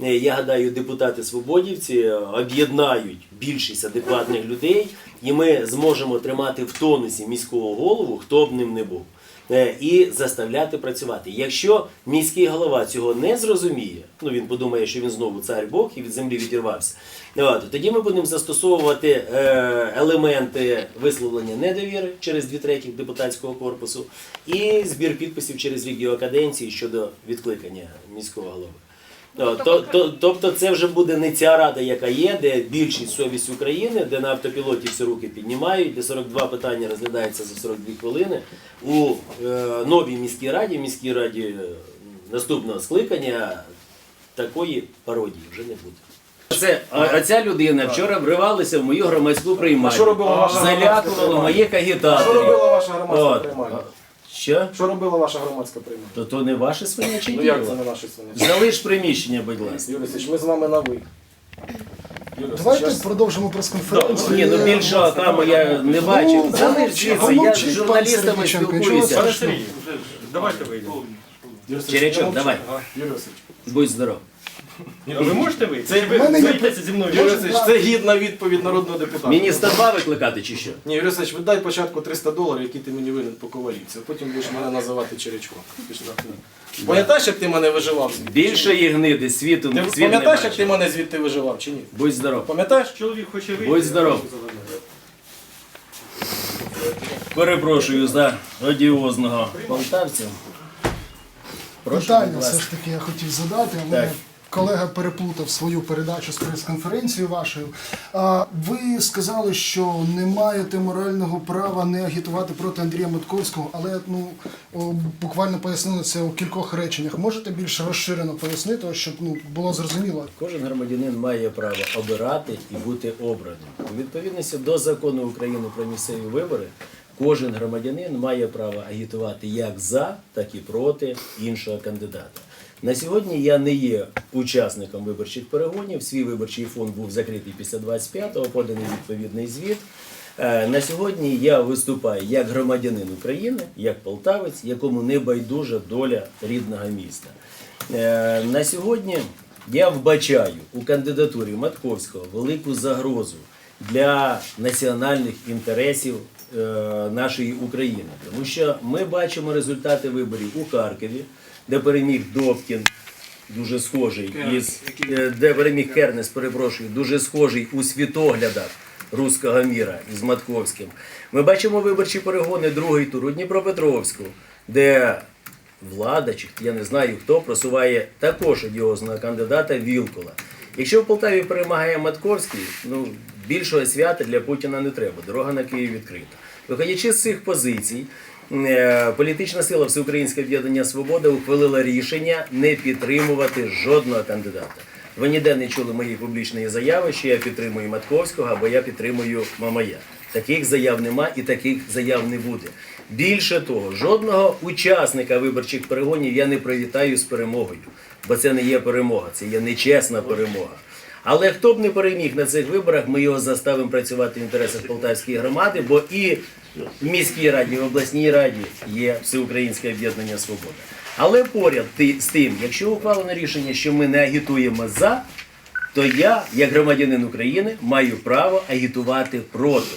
Е, Я гадаю, депутати свободівці е, об'єднають більшість адекватних людей, і ми зможемо тримати в тонусі міського голову, хто б ним не був. Е, І заставляти працювати. Якщо міський голова цього не зрозуміє, ну він подумає, що він знову цар Бог і від землі відірвався. От, тоді ми будемо застосовувати елементи висловлення недовіри через дві третіх депутатського корпусу і збір підписів через рік його каденції щодо відкликання міського голови. О, То, то, тобто це вже буде не ця рада, яка є, де більшість совість України, де на автопілоті всі руки піднімають, де 42 питання розглядаються за 42 хвилини. У е, новій міській раді, міській раді е, наступного скликання такої пародії вже не буде. Це а, а ця людина вчора вривалася в мою громадську приймальню. що робила ваша громадська Залякувала моїх Що робила ваша громадська От. приймальня? Що? Що робила ваша громадська приймальня? То то не ваше свиняче Ну як це діло. не наші свині? Залиш приміщення, будь ласка. Юрій Васильович, ми з вами на ви. Юрій Давайте Васильович, продовжимо прес-конференцію. Ні, ну більшого там я не бачив. Ну, Залиш звідси, я з журналістами спілкуюся. Пане. Сергій, давайте вийдемо. Юрій Черечок, давай. Юрій Васильович. Будь здоров. А ви можете вийти? Це ви мене є- боїтеся зі мною? Юрій це гідна відповідь народного депутата. Мені 102 викликати чи що? Ні, Юрій Васильович, віддай спочатку 300 доларів, які ти мені винен по ковалівці, а потім будеш мене називати черечком. Пішли. Пам'ятаєш, як ти мене виживав? Більшої гниди світу Ти світ не пам'ятаєш, як ти мене звідти виживав, чи ні? Будь здоров. Пам'ятаєш? Чоловік хоче вийти. Будь здоров. Перепрошую за одіозного полтавця. Питання все ж таки я хотів задати, але Так. Колега переплутав свою передачу з прес-конференцією вашою. Ви сказали, що не маєте морального права не агітувати проти Андрія Матковського, але ну буквально пояснили це у кількох реченнях. Можете більш розширено пояснити, щоб ну було зрозуміло? Кожен громадянин має право обирати і бути обраним. У відповідності до закону України про місцеві вибори, кожен громадянин має право агітувати як за, так і проти іншого кандидата. На сьогодні я не є учасником виборчих перегонів. Свій виборчий фонд був закритий після 25-го, поданий відповідний звіт. Е, На сьогодні я виступаю як громадянин України, як полтавець, якому не байдужа доля рідного міста. Е, На сьогодні я вбачаю у кандидатурі Матковського велику загрозу для національних інтересів е, нашої України, тому що ми бачимо результати виборів у Харкові, де переміг Добкін, дуже схожий із е, де переміг Кернес, перепрошую, дуже схожий у світоглядах руського міра із Матковським. Ми бачимо виборчі перегони другий тур у Дніпропетровську, де влада, чи я не знаю хто, просуває також одіозного кандидата Вілкула. Якщо в Полтаві перемагає Матковський, ну більшого свята для Путіна не треба. Дорога на Київ відкрита. Виходячи з цих позицій, е, політична сила Всеукраїнське об'єднання Свобода ухвалила рішення не підтримувати жодного кандидата. Ви ніде не чули моєї публічної заяви, що я підтримую Матковського або я підтримую Мамая. Таких заяв нема і таких заяв не буде. Більше того, жодного учасника виборчих перегонів я не привітаю з перемогою, бо це не є перемога, це є нечесна перемога. Але хто б не переміг на цих виборах, ми його заставимо працювати в інтересах Полтавської громади, бо і в міській раді, і в обласній раді є всеукраїнське об'єднання Свобода. Але поряд з тим, якщо ухвалено рішення, що ми не агітуємо за, то я, як громадянин України, маю право агітувати проти.